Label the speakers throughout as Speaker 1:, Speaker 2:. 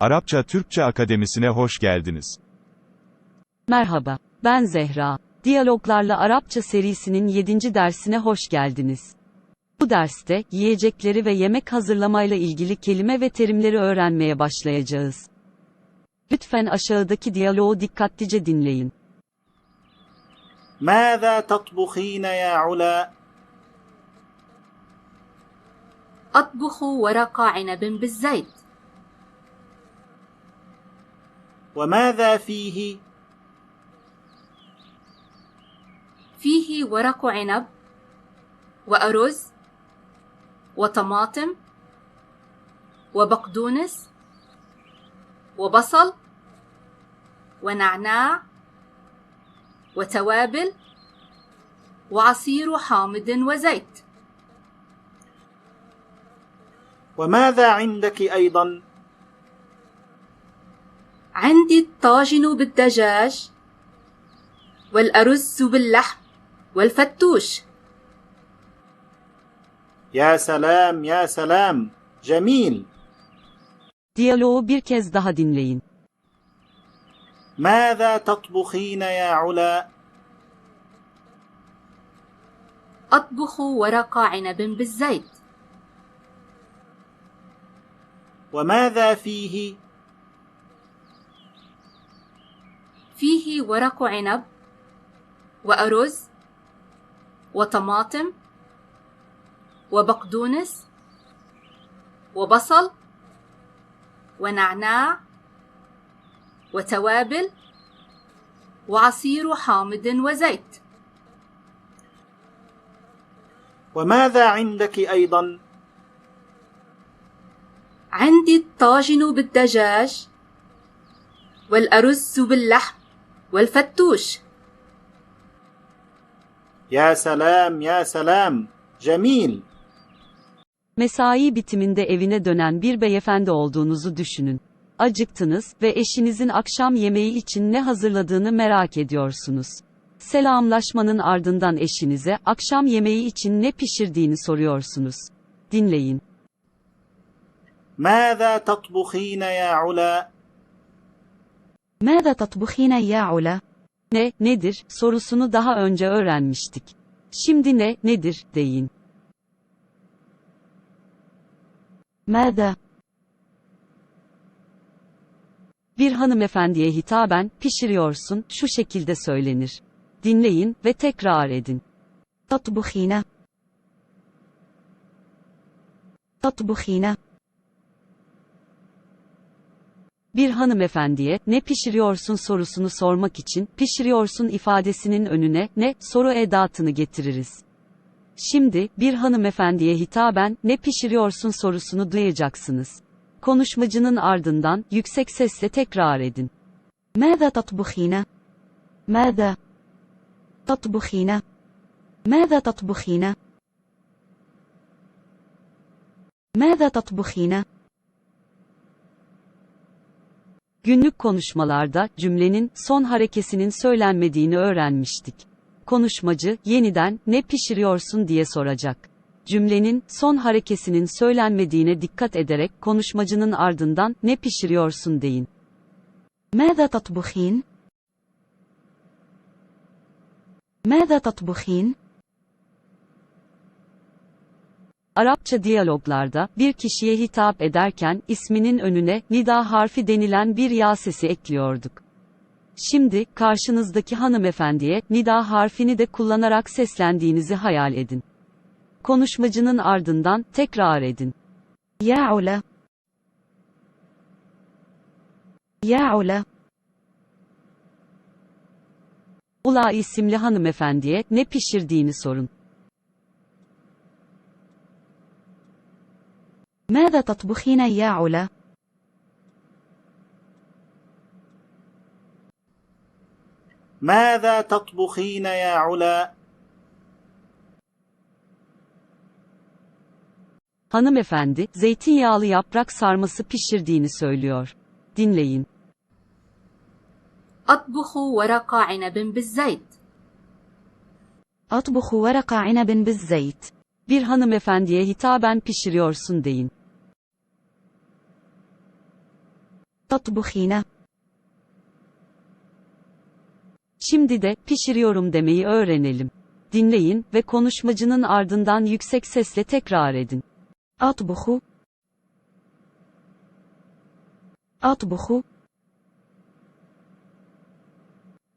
Speaker 1: Arapça Türkçe Akademisi'ne hoş geldiniz.
Speaker 2: Merhaba, ben Zehra. Diyaloglarla Arapça serisinin 7. dersine hoş geldiniz. Bu derste, yiyecekleri ve yemek hazırlamayla ilgili kelime ve terimleri öğrenmeye başlayacağız. Lütfen aşağıdaki diyaloğu dikkatlice dinleyin.
Speaker 3: ماذا تطبخين يا علا
Speaker 4: أطبخ ورق عنب بالزيت
Speaker 3: وماذا فيه؟
Speaker 4: فيه ورق عنب وأرز وطماطم وبقدونس وبصل ونعناع وتوابل وعصير حامض وزيت.
Speaker 3: وماذا عندك أيضا؟
Speaker 4: عندي الطاجن بالدجاج والأرز باللحم والفتوش.
Speaker 3: يا سلام يا سلام. جميل.
Speaker 2: Diyaloğu bir kez daha dinleyin.
Speaker 3: ماذا تطبخين يا علا؟
Speaker 4: أطبخ ورق عنب بالزيت.
Speaker 3: وماذا فيه؟
Speaker 4: فيه ورق عنب وأرز وطماطم وبقدونس وبصل ونعناع وتوابل وعصير حامض وزيت.
Speaker 3: وماذا عندك أيضا؟
Speaker 4: عندي الطاجن بالدجاج والأرز باللحم. والفتوش
Speaker 3: يا سلام يا سلام جميل
Speaker 2: Mesai bitiminde evine dönen bir beyefendi olduğunuzu düşünün. Acıktınız ve eşinizin akşam yemeği için ne hazırladığını merak ediyorsunuz. Selamlaşmanın ardından eşinize akşam yemeği için ne pişirdiğini soruyorsunuz. Dinleyin.
Speaker 3: ماذا تطبخين يا علا
Speaker 5: ماذا تطبخين يا علا؟
Speaker 2: Ne, nedir sorusunu daha önce öğrenmiştik. Şimdi ne, nedir deyin.
Speaker 5: ماذا؟
Speaker 2: Bir hanımefendiye hitaben pişiriyorsun şu şekilde söylenir. Dinleyin ve tekrar edin.
Speaker 5: تطبخين تطبخين
Speaker 2: Bir hanımefendiye ne pişiriyorsun sorusunu sormak için pişiriyorsun ifadesinin önüne ne soru edatını getiririz. Şimdi bir hanımefendiye hitaben ne pişiriyorsun sorusunu duyacaksınız. Konuşmacının ardından yüksek sesle tekrar edin.
Speaker 5: ماذا تطبخين؟ ماذا تطبخين؟ ماذا تطبخين؟ ماذا تطبخين؟
Speaker 2: Günlük konuşmalarda cümlenin son harekesinin söylenmediğini öğrenmiştik. Konuşmacı yeniden ne pişiriyorsun diye soracak. Cümlenin son harekesinin söylenmediğine dikkat ederek konuşmacının ardından ne pişiriyorsun deyin.
Speaker 5: ماذا تطبخين؟ ماذا تطبخين؟
Speaker 2: Arapça diyaloglarda, bir kişiye hitap ederken, isminin önüne, nida harfi denilen bir ya sesi ekliyorduk. Şimdi, karşınızdaki hanımefendiye, nida harfini de kullanarak seslendiğinizi hayal edin. Konuşmacının ardından, tekrar edin.
Speaker 5: Ya Ula. Ya Ula.
Speaker 2: Ula isimli hanımefendiye, ne pişirdiğini sorun.
Speaker 5: ماذا تطبخين يا علا؟
Speaker 3: ماذا تطبخين يا علا
Speaker 2: Hanımefendi, zeytinyağlı yaprak sarması pişirdiğini söylüyor. Dinleyin.
Speaker 4: أطبخ ورق عنب بالزيت
Speaker 5: أطبخ ورق عنب بالزيت.
Speaker 2: Bir hanımefendiye hitaben pişiriyorsun deyin.
Speaker 5: tatbuhine.
Speaker 2: Şimdi de pişiriyorum demeyi öğrenelim. Dinleyin ve konuşmacının ardından yüksek sesle tekrar edin.
Speaker 5: Atbuhu Atbuhu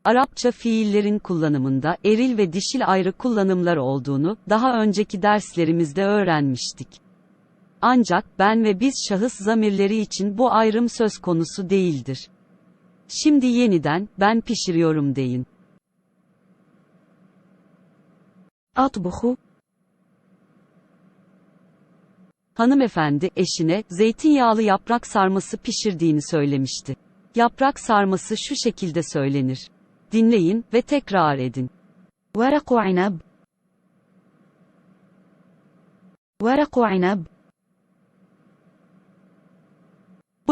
Speaker 2: Arapça fiillerin kullanımında eril ve dişil ayrı kullanımlar olduğunu daha önceki derslerimizde öğrenmiştik. Ancak ben ve biz şahıs zamirleri için bu ayrım söz konusu değildir. Şimdi yeniden ben pişiriyorum deyin.
Speaker 5: Atbuhu
Speaker 2: Hanımefendi eşine zeytinyağlı yaprak sarması pişirdiğini söylemişti. Yaprak sarması şu şekilde söylenir. Dinleyin ve tekrar edin.
Speaker 5: Varaku inab Varaku inab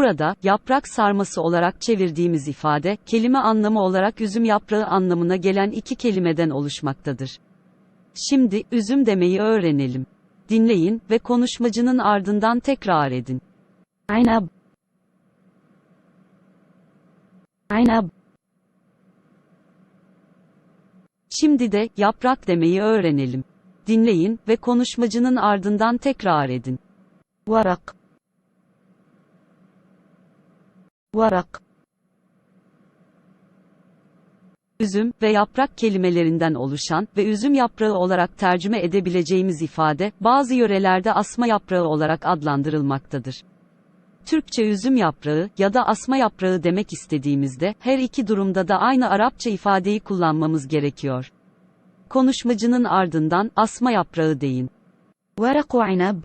Speaker 2: Burada, yaprak sarması olarak çevirdiğimiz ifade, kelime anlamı olarak üzüm yaprağı anlamına gelen iki kelimeden oluşmaktadır. Şimdi, üzüm demeyi öğrenelim. Dinleyin ve konuşmacının ardından tekrar edin.
Speaker 5: Aynab. Aynab.
Speaker 2: Şimdi de, yaprak demeyi öğrenelim. Dinleyin ve konuşmacının ardından tekrar edin.
Speaker 5: Varak. Varak
Speaker 2: üzüm ve yaprak kelimelerinden oluşan ve üzüm yaprağı olarak tercüme edebileceğimiz ifade, bazı yörelerde asma yaprağı olarak adlandırılmaktadır. Türkçe üzüm yaprağı ya da asma yaprağı demek istediğimizde, her iki durumda da aynı Arapça ifadeyi kullanmamız gerekiyor. Konuşmacının ardından asma yaprağı deyin.
Speaker 5: Varaku inab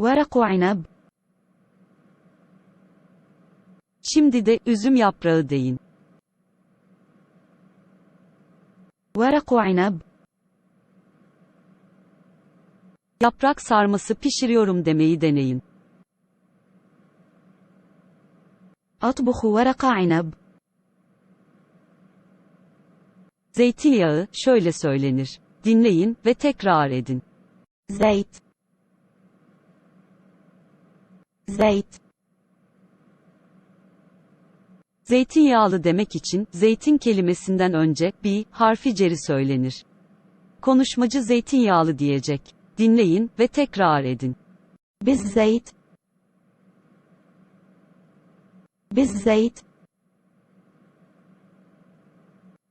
Speaker 5: Varaku inab
Speaker 2: Şimdi de üzüm yaprağı deyin.
Speaker 5: Veraku inab.
Speaker 2: Yaprak sarması pişiriyorum demeyi deneyin.
Speaker 5: Atbuhu veraka inab.
Speaker 2: Zeytinyağı şöyle söylenir. Dinleyin ve tekrar edin.
Speaker 5: Zeyt. Zeyt.
Speaker 2: Zeytinyağlı demek için zeytin kelimesinden önce bir harfi ceri söylenir. Konuşmacı zeytinyağlı diyecek. Dinleyin ve tekrar edin.
Speaker 5: بالزيت بالزيت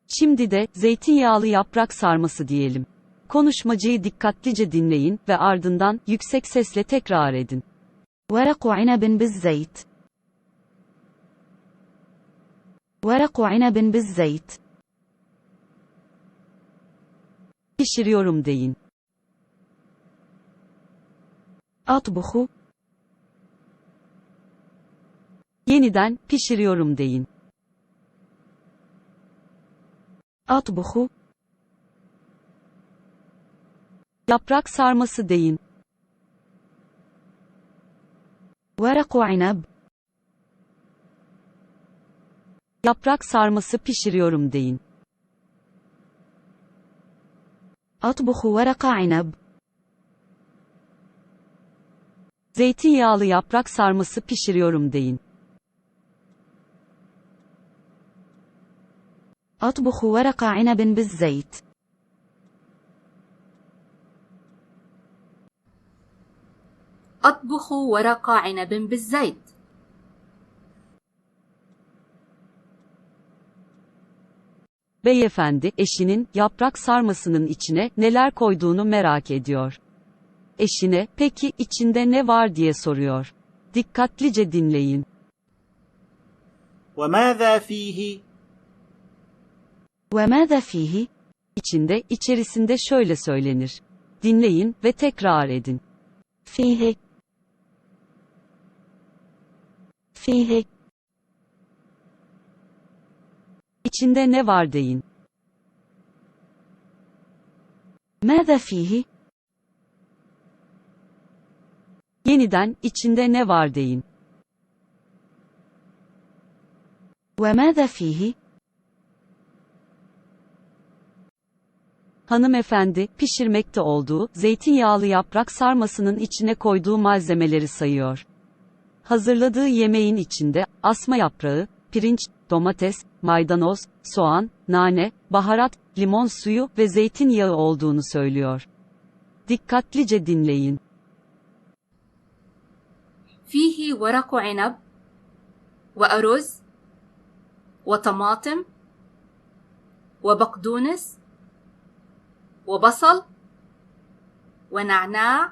Speaker 2: Şimdi de zeytinyağlı yaprak sarması diyelim. Konuşmacıyı dikkatlice dinleyin ve ardından yüksek sesle tekrar edin.
Speaker 5: ورق عنب بالزيت ورق عنب بالزيت
Speaker 2: Pişiriyorum deyin.
Speaker 5: أطبخ
Speaker 2: Yeniden pişiriyorum deyin.
Speaker 5: أطبخ
Speaker 2: Yaprak sarması deyin.
Speaker 5: ورق عنب
Speaker 2: Yaprak sarması pişiriyorum deyin.
Speaker 5: أطبخ ورق عنب
Speaker 2: Zeytinyağlı yaprak sarması pişiriyorum deyin.
Speaker 5: أطبخ ورق عنب بالزيت
Speaker 4: أطبخ ورق عنب بالزيت
Speaker 2: Beyefendi, eşinin yaprak sarmasının içine neler koyduğunu merak ediyor. Eşine, peki içinde ne var diye soruyor. Dikkatlice dinleyin.
Speaker 3: وماذا فيه
Speaker 5: وماذا فيه
Speaker 2: İçinde, içerisinde şöyle söylenir. Dinleyin ve tekrar edin.
Speaker 5: فيه فيه
Speaker 2: İçinde ne var deyin.
Speaker 5: ماذا فيه
Speaker 2: Yeniden, içinde ne var deyin.
Speaker 5: وماذا فيه
Speaker 2: Hanımefendi, pişirmekte olduğu, zeytinyağlı yaprak sarmasının içine koyduğu malzemeleri sayıyor. hazırladığı yemeğin içinde asma yaprağı, pirinç, domates, maydanoz, soğan, nane, baharat, limon suyu ve zeytinyağı olduğunu söylüyor. Dikkatlice dinleyin.
Speaker 4: فيه ورق عنب وأرز وطماطم وبقدونس وبصل ونعناع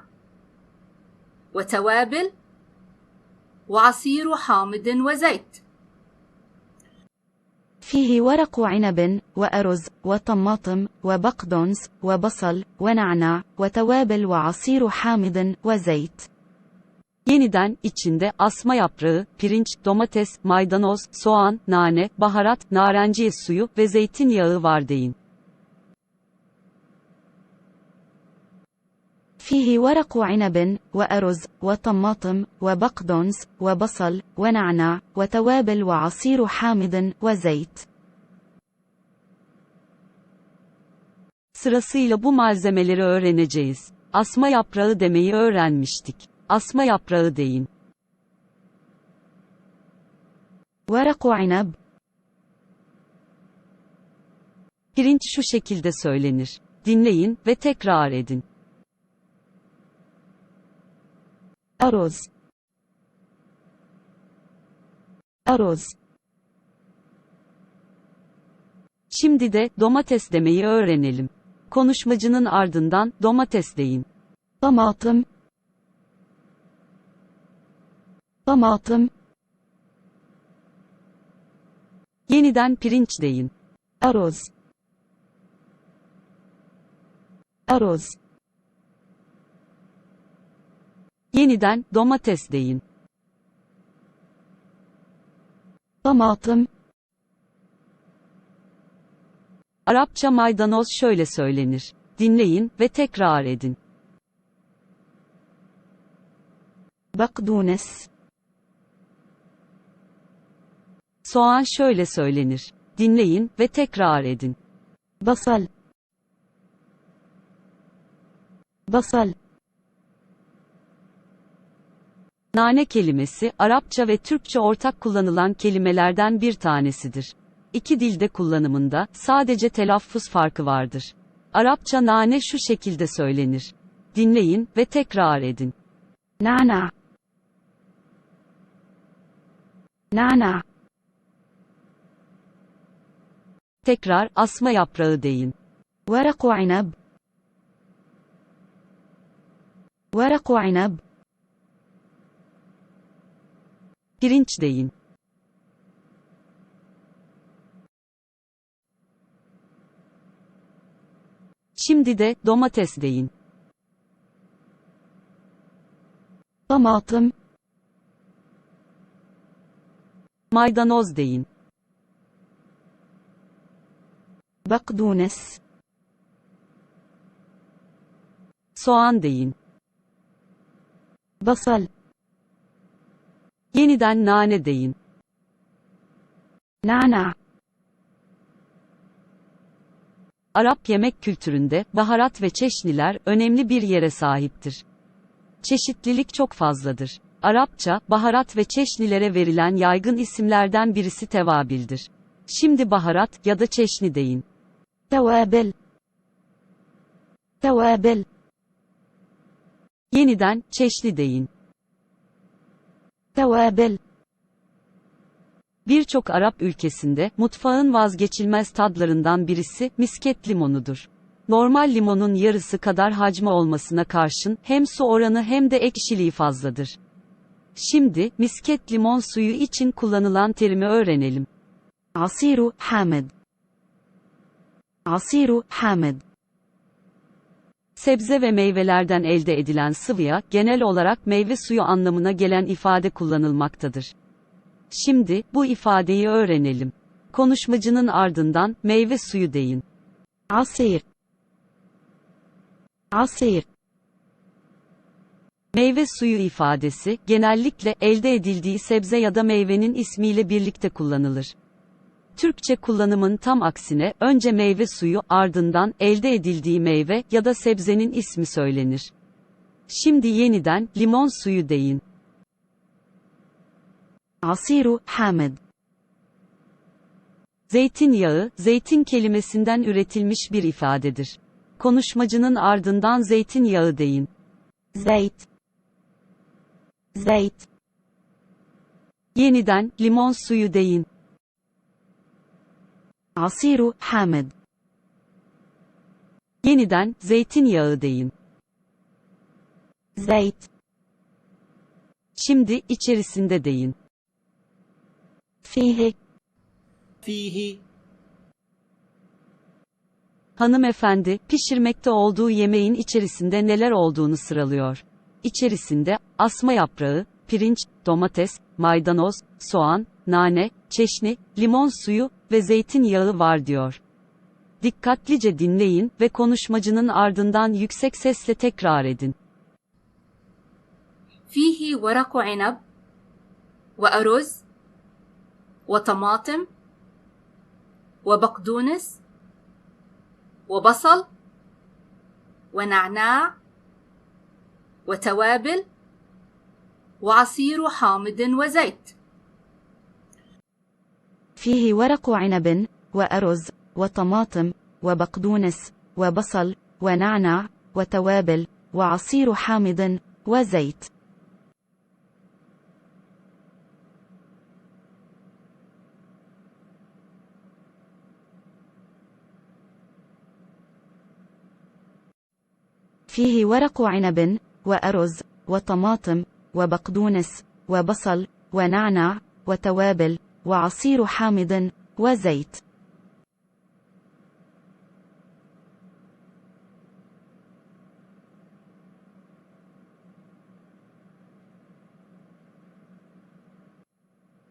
Speaker 4: وتوابل وعصير حامض وزيت
Speaker 5: فيه ورق عنب وأرز وطماطم وبقدونس وبصل ونعناع وتوابل وعصير حامض وزيت
Speaker 2: Yeniden içinde asma yaprağı, pirinç, domates, maydanoz, soğan, nane, baharat, narenciye suyu ve zeytinyağı var deyin.
Speaker 5: فيه ورق عنب وأرز وطماطم وبقدونس وبصل ونعناع وتوابل وعصير حامض وزيت
Speaker 2: Sırasıyla bu malzemeleri öğreneceğiz. Asma yaprağı demeyi öğrenmiştik. Asma yaprağı deyin.
Speaker 5: ورق عنب
Speaker 2: Pirinç şu şekilde söylenir. Dinleyin ve tekrar edin.
Speaker 5: Aroz. Aroz.
Speaker 2: Şimdi de domates demeyi öğrenelim. Konuşmacının ardından domates deyin.
Speaker 5: Domatım. Domatım.
Speaker 2: Yeniden pirinç deyin.
Speaker 5: Aroz. Aroz.
Speaker 2: Yeniden domates deyin.
Speaker 5: Domatem.
Speaker 2: Arapça maydanoz şöyle söylenir. Dinleyin ve tekrar edin.
Speaker 5: Bakdunes.
Speaker 2: Soğan şöyle söylenir. Dinleyin ve tekrar edin.
Speaker 5: Basal. Basal.
Speaker 2: Nane kelimesi, Arapça ve Türkçe ortak kullanılan kelimelerden bir tanesidir. İki dilde kullanımında, sadece telaffuz farkı vardır. Arapça nane şu şekilde söylenir. Dinleyin ve tekrar edin.
Speaker 5: Nana. Nana.
Speaker 2: Tekrar asma yaprağı deyin.
Speaker 5: Veraku inab. Veraku inab.
Speaker 2: Pirinç deyin. Şimdi de domates deyin.
Speaker 5: Domatım.
Speaker 2: Maydanoz deyin.
Speaker 5: Bakdunes.
Speaker 2: Soğan deyin.
Speaker 5: Basal.
Speaker 2: Yeniden nane deyin.
Speaker 5: Nana.
Speaker 2: Arap yemek kültüründe baharat ve çeşniler önemli bir yere sahiptir. Çeşitlilik çok fazladır. Arapça, baharat ve çeşnilere verilen yaygın isimlerden birisi tevabildir. Şimdi baharat ya da çeşni deyin.
Speaker 5: Tevabil. Tevabil.
Speaker 2: Yeniden çeşni deyin.
Speaker 5: Tevabel
Speaker 2: Birçok Arap ülkesinde mutfağın vazgeçilmez tadlarından birisi misket limonudur. Normal limonun yarısı kadar hacmi olmasına karşın hem su oranı hem de ekşiliği fazladır. Şimdi misket limon suyu için kullanılan terimi öğrenelim.
Speaker 5: Asiru Hamed Asiru Hamed
Speaker 2: sebze ve meyvelerden elde edilen sıvıya genel olarak meyve suyu anlamına gelen ifade kullanılmaktadır. Şimdi bu ifadeyi öğrenelim. Konuşmacının ardından meyve suyu deyin.
Speaker 5: Asir. Asir.
Speaker 2: Meyve suyu ifadesi genellikle elde edildiği sebze ya da meyvenin ismiyle birlikte kullanılır. Türkçe kullanımın tam aksine önce meyve suyu ardından elde edildiği meyve ya da sebzenin ismi söylenir. Şimdi yeniden limon suyu deyin.
Speaker 5: Asiru Hamid
Speaker 2: Zeytinyağı, zeytin kelimesinden üretilmiş bir ifadedir. Konuşmacının ardından zeytinyağı deyin.
Speaker 5: Zeyt Zeyt
Speaker 2: Yeniden limon suyu deyin.
Speaker 5: Asiru, Hamed.
Speaker 2: Yeniden, zeytinyağı deyin.
Speaker 5: Zeyt.
Speaker 2: Şimdi, içerisinde deyin.
Speaker 5: Fihi.
Speaker 3: Fihi.
Speaker 2: Hanımefendi, pişirmekte olduğu yemeğin içerisinde neler olduğunu sıralıyor. İçerisinde, asma yaprağı, pirinç, domates, maydanoz, soğan, nane, çeşni, limon suyu ve zeytinyağı var diyor. Dikkatlice dinleyin ve konuşmacının ardından yüksek sesle tekrar edin.
Speaker 4: فيه ورق عنب وأرز وطماطم وبقدونس وبصل ونعناع وتوابل وعصير حامض وزيت
Speaker 5: فيه ورق عنب وأرز وطماطم وبقدونس وبصل ونعناع وتوابل وعصير حامض وزيت. فيه ورق عنب وأرز وطماطم وبقدونس وبصل ونعناع وتوابل وعصير حامض وزيت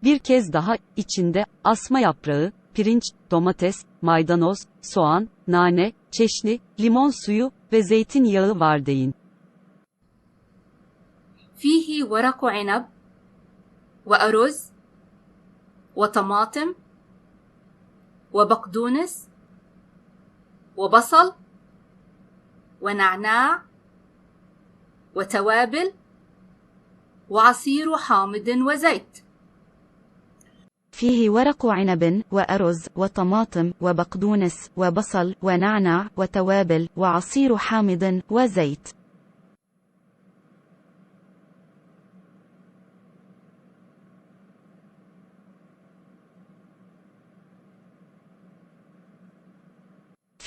Speaker 2: Bir kez daha, içinde, asma yaprağı, pirinç, domates, maydanoz, soğan, nane, çeşni, limon suyu ve zeytinyağı var deyin.
Speaker 4: فيه ورق عنب وأرز وطماطم وبقدونس وبصل ونعناع وتوابل وعصير حامض وزيت.
Speaker 5: فيه ورق عنب وأرز وطماطم وبقدونس وبصل ونعناع وتوابل وعصير حامض وزيت.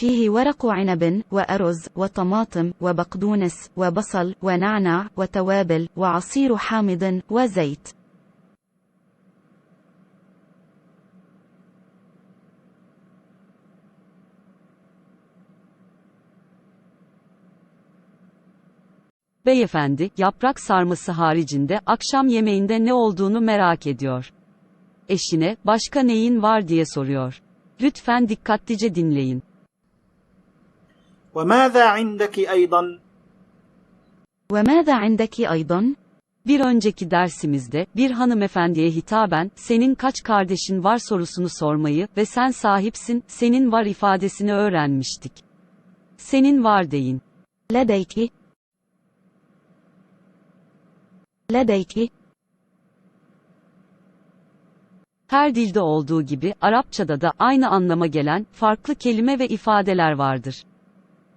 Speaker 5: فيه ورق عنب وأرز وطماطم وبقدونس وبصل ونعناع وتوابل وعصير حامض وزيت
Speaker 2: Beyefendi, yaprak sarması haricinde akşam yemeğinde ne olduğunu merak ediyor. Eşine, başka neyin var diye soruyor. Lütfen dikkatlice dinleyin.
Speaker 3: وماذا عندك أيضا
Speaker 5: وماذا عندك أيضا؟
Speaker 2: Bir önceki dersimizde, bir hanımefendiye hitaben, senin kaç kardeşin var sorusunu sormayı ve sen sahipsin, senin var ifadesini öğrenmiştik. Senin var deyin.
Speaker 5: لديك لديك
Speaker 2: Her dilde olduğu gibi, Arapçada da aynı anlama gelen, farklı kelime ve ifadeler vardır.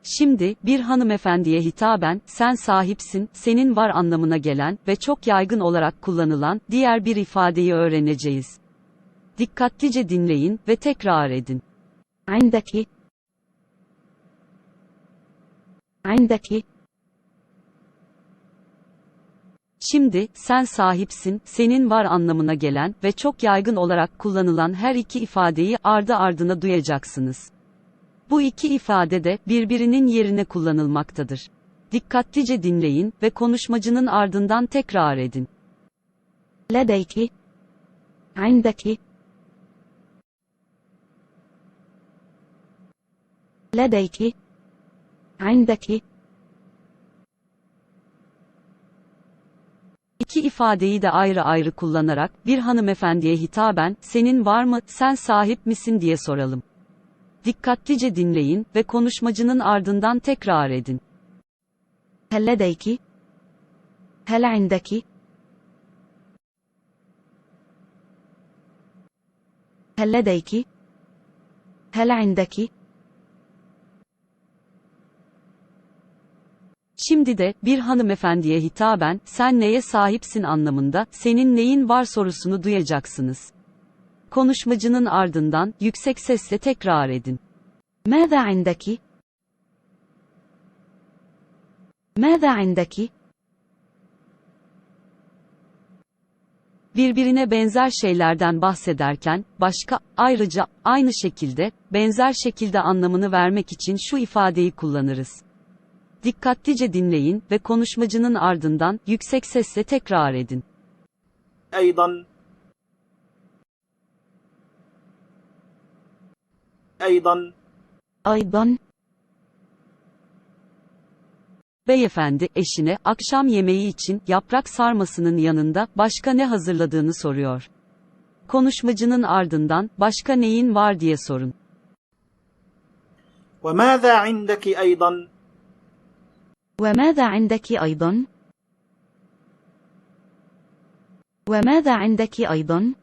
Speaker 2: Şimdi, bir hanımefendiye hitaben, sen sahipsin, senin var anlamına gelen ve çok yaygın olarak kullanılan, diğer bir ifadeyi öğreneceğiz. Dikkatlice dinleyin ve tekrar edin.
Speaker 5: عندك عندك
Speaker 2: Şimdi, sen sahipsin, senin var anlamına gelen ve çok yaygın olarak kullanılan her iki ifadeyi ardı ardına duyacaksınız. Bu iki ifade de birbirinin yerine kullanılmaktadır. Dikkatlice dinleyin ve konuşmacının ardından tekrar edin.
Speaker 5: لديك عندك لديك عندك
Speaker 2: İki ifadeyi de ayrı ayrı kullanarak bir hanımefendiye hitaben senin var mı, sen sahip misin diye soralım. Dikkatlice dinleyin ve konuşmacının ardından tekrar edin.
Speaker 5: هل لديك هل عندك هل لديك؟ هل عندك؟
Speaker 2: Şimdi de bir hanımefendiye hitaben sen neye sahipsin anlamında senin neyin var sorusunu duyacaksınız. Konuşmacının ardından yüksek sesle tekrar edin.
Speaker 5: ماذا عندك؟ ماذا عندك؟
Speaker 2: Birbirine benzer şeylerden bahsederken, başka, ayrıca, aynı şekilde, benzer şekilde anlamını vermek için şu ifadeyi kullanırız. Dikkatlice dinleyin ve konuşmacının ardından yüksek sesle tekrar edin.
Speaker 3: أيضا أيضا
Speaker 5: أيضا
Speaker 2: Beyefendi eşine akşam yemeği için yaprak sarmasının yanında başka ne hazırladığını soruyor. Konuşmacının ardından başka neyin var diye sorun.
Speaker 3: وماذا عندك أيضا
Speaker 5: وماذا عندك أيضا؟ وماذا عندك أيضا؟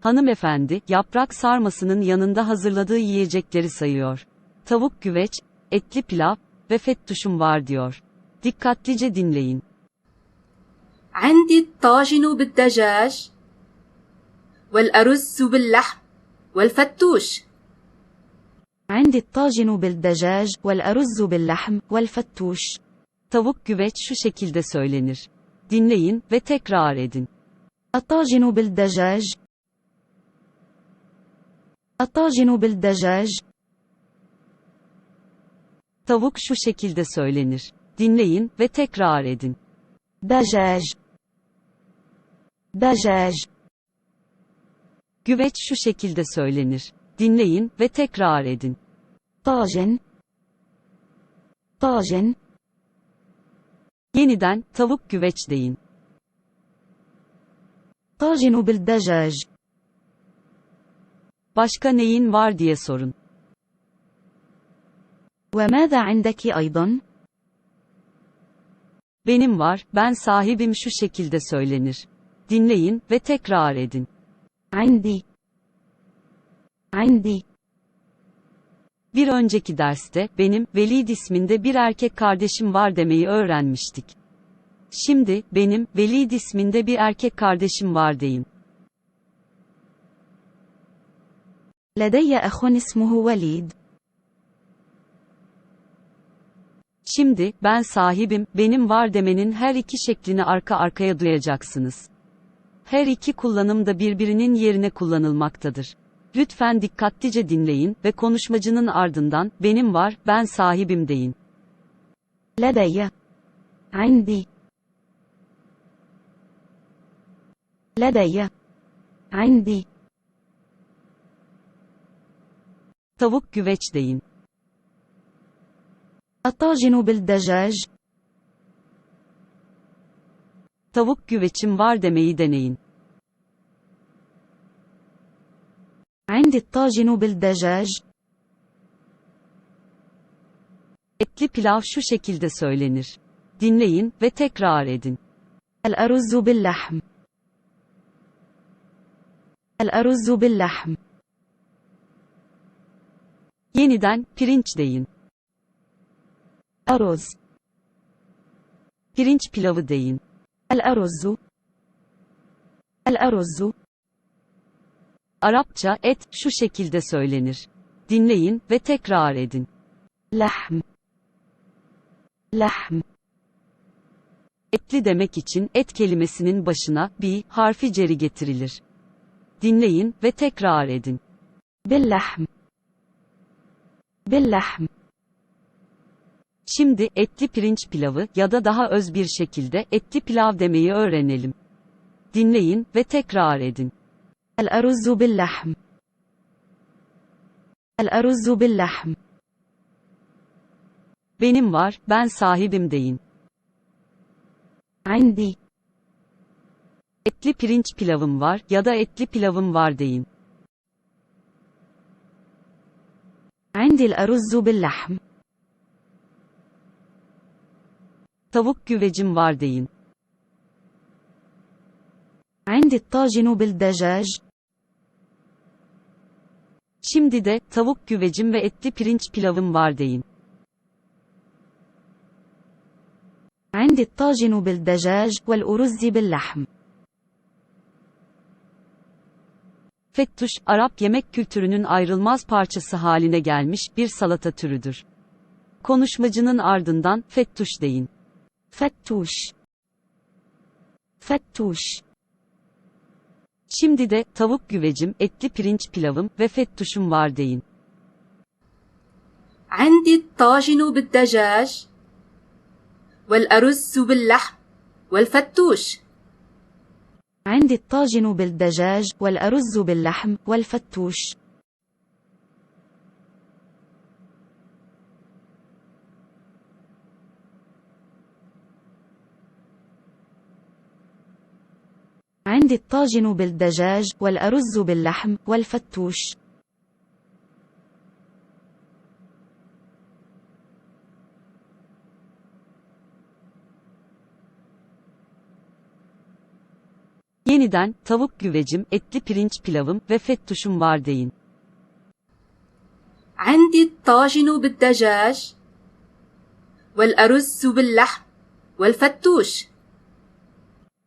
Speaker 2: Hanımefendi, yaprak sarmasının yanında hazırladığı yiyecekleri sayıyor. Tavuk güveç, etli pilav ve fettuşum var diyor. Dikkatlice dinleyin.
Speaker 4: عندي الطاجن بالدجاج والأرز باللحم والفتوش
Speaker 5: عندي الطاجن بالدجاج والأرز باللحم والفتوش
Speaker 2: Tavuk güveç şu şekilde söylenir. Dinleyin ve tekrar edin.
Speaker 5: الطاجن بالدجاج الطاجن بالدجاج
Speaker 2: Tavuk şu şekilde söylenir. Dinleyin ve tekrar edin.
Speaker 5: دجاج دجاج
Speaker 2: Güveç şu şekilde söylenir. Dinleyin ve tekrar edin.
Speaker 5: طاجن طاجن
Speaker 2: Yeniden tavuk güveç deyin.
Speaker 5: طاجن بالدجاج
Speaker 2: Başka neyin var diye sorun.
Speaker 5: وماذا عندك أيضا؟
Speaker 2: Benim var, ben sahibim şu şekilde söylenir. Dinleyin ve tekrar edin.
Speaker 5: عندي عندي
Speaker 2: Bir önceki derste benim Velid isminde bir erkek kardeşim var demeyi öğrenmiştik. Şimdi benim Velid isminde bir erkek kardeşim var deyin.
Speaker 5: لدي أخ اسمه وليد
Speaker 2: Şimdi ben sahibim, benim var demenin her iki şeklini arka arkaya duyacaksınız. Her iki kullanım da birbirinin yerine kullanılmaktadır. Lütfen dikkatlice dinleyin ve konuşmacının ardından benim var, ben sahibim deyin.
Speaker 5: لدي عندي لدي عندي
Speaker 2: Tavuk güveç deyin.
Speaker 5: الطاجن بالدجاج
Speaker 2: Tavuk güveçim var demeyi deneyin.
Speaker 5: عندي الطاجن بالدجاج
Speaker 2: Etli pilav şu şekilde söylenir. Dinleyin ve tekrar edin.
Speaker 5: الأرز باللحم الأرز باللحم
Speaker 2: Yeniden pirinç deyin.
Speaker 5: Aroz.
Speaker 2: Pirinç pilavı deyin.
Speaker 5: El arozu. El arozu.
Speaker 2: Arapça et şu şekilde söylenir. Dinleyin ve tekrar edin.
Speaker 5: Lahm. Lahm.
Speaker 2: Etli demek için et kelimesinin başına bi harfi ceri getirilir. Dinleyin ve tekrar edin.
Speaker 5: Bellahm. Bellehm.
Speaker 2: Şimdi etli pirinç pilavı ya da daha öz bir şekilde etli pilav demeyi öğrenelim. Dinleyin ve tekrar edin.
Speaker 5: El aruzzu billahm. El aruzzu billahm.
Speaker 2: Benim var, ben sahibim deyin.
Speaker 5: Indi.
Speaker 2: Etli pirinç pilavım var ya da etli pilavım var deyin.
Speaker 5: عندي الأرز باللحم
Speaker 2: Tavuk güvecim var deyin.
Speaker 5: عندي الطاجن بالدجاج
Speaker 2: Şimdi de tavuk güvecim ve etli pirinç pilavım var deyin.
Speaker 5: عندي الطاجن بالدجاج والأرز باللحم
Speaker 2: Fettuş, Arap yemek kültürünün ayrılmaz parçası haline gelmiş bir salata türüdür. Konuşmacının ardından fettuş deyin.
Speaker 5: فتوش فتوش
Speaker 2: Şimdi de tavuk güvecim, etli pirinç pilavım ve fettuşum var deyin.
Speaker 4: عندي الطاجن بالدجاج والأرز باللحم والفتوش
Speaker 5: عندي الطاجن بالدجاج والأرز باللحم والفتوش. عندي الطاجن بالدجاج والأرز باللحم والفتوش.
Speaker 2: Yeniden, tavuk güvecim, etli pirinç pilavım ve fettuşum var deyin.
Speaker 4: عندي الطاجن بالدجاج والأرز باللحم والفتوش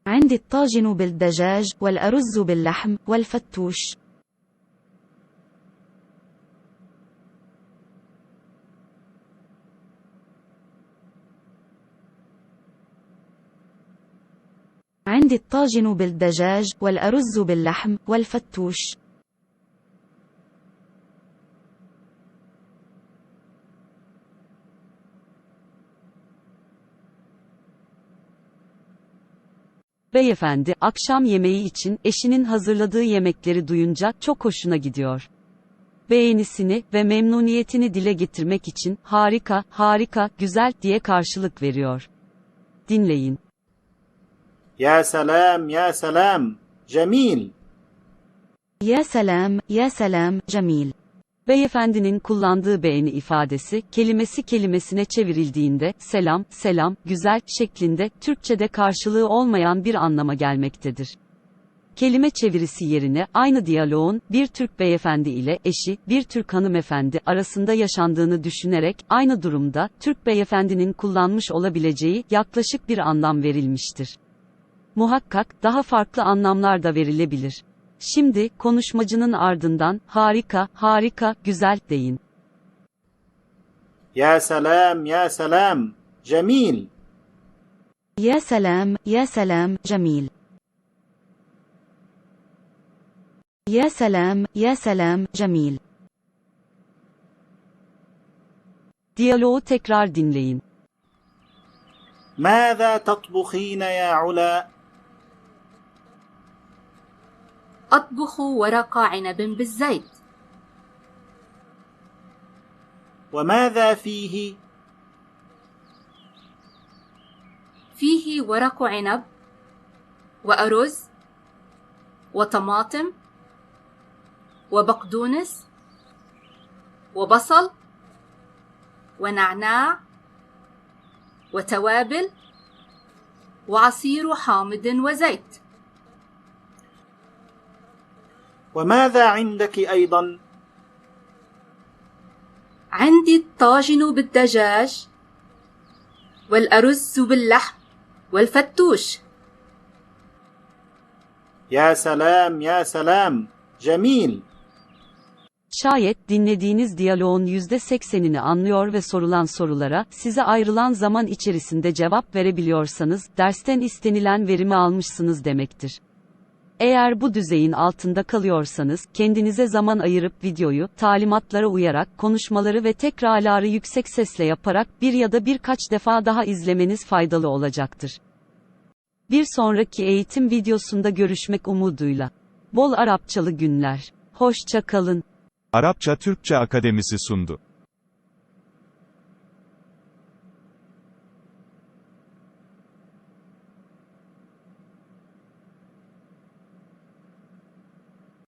Speaker 5: عندي الطاجن بالدجاج والأرز باللحم والفتوش عندي الطاجن بالدجاج والأرز باللحم والفتوش
Speaker 2: Beyefendi, akşam yemeği için eşinin hazırladığı yemekleri duyunca çok hoşuna gidiyor. Beğenisini ve memnuniyetini dile getirmek için harika, harika, güzel diye karşılık veriyor. Dinleyin.
Speaker 3: يا سلام يا سلام جميل
Speaker 5: يا سلام يا سلام جميل
Speaker 2: Beyefendinin kullandığı beğeni ifadesi, kelimesi kelimesine çevrildiğinde, selam, selam, güzel, şeklinde, Türkçe'de karşılığı olmayan bir anlama gelmektedir. Kelime çevirisi yerine, aynı diyaloğun, bir Türk beyefendi ile eşi, bir Türk hanımefendi arasında yaşandığını düşünerek, aynı durumda, Türk beyefendinin kullanmış olabileceği, yaklaşık bir anlam verilmiştir. Muhakkak, daha farklı anlamlar da verilebilir. Şimdi, konuşmacının ardından, harika, harika, güzel deyin.
Speaker 3: يا سلام يا سلام جميل
Speaker 5: يا سلام يا سلام جميل يا سلام يا سلام جميل
Speaker 2: Diyaloğu tekrar dinleyin.
Speaker 3: ماذا تطبخين يا علا
Speaker 4: أطبخ ورق عنب بالزيت.
Speaker 3: وماذا فيه؟
Speaker 4: فيه ورق عنب وأرز وطماطم وبقدونس وبصل ونعناع وتوابل وعصير حامض وزيت.
Speaker 3: وماذا عندك أيضا
Speaker 4: عندي الطاجن بالدجاج والأرز باللحم والفتوش
Speaker 3: يا سلام يا سلام جميل
Speaker 2: Şayet dinlediğiniz diyaloğun %80'ini anlıyor ve sorulan sorulara, size ayrılan zaman içerisinde cevap verebiliyorsanız, dersten istenilen verimi almışsınız demektir. Eğer bu düzeyin altında kalıyorsanız, kendinize zaman ayırıp videoyu, talimatlara uyarak, konuşmaları ve tekrarları yüksek sesle yaparak bir ya da birkaç defa daha izlemeniz faydalı olacaktır. Bir sonraki eğitim videosunda görüşmek umuduyla. Bol Arapçalı günler. Hoşça kalın.
Speaker 1: Arapça Türkçe Akademisi sundu.